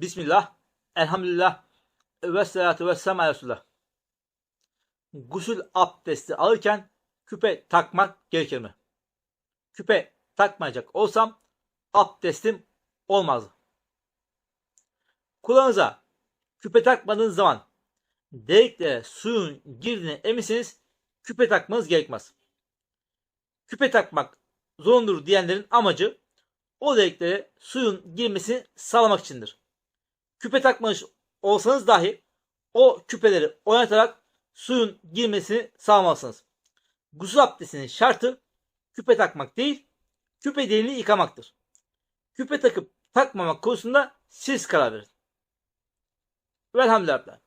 Bismillah, elhamdülillah, ve salatu ve selam Resulullah. Gusül abdesti alırken küpe takmak gerekir mi? Küpe takmayacak olsam abdestim olmaz. Kulağınıza küpe takmadığınız zaman deliklere suyun girdiğine eminsiniz küpe takmanız gerekmez. Küpe takmak zorundur diyenlerin amacı o deliklere suyun girmesini sağlamak içindir. Küpe takmamış olsanız dahi o küpeleri oynatarak suyun girmesini sağlamalısınız. Gusül abdestinin şartı küpe takmak değil, küpe deliğini yıkamaktır. Küpe takıp takmamak konusunda siz karar verin. Velhamdülillah.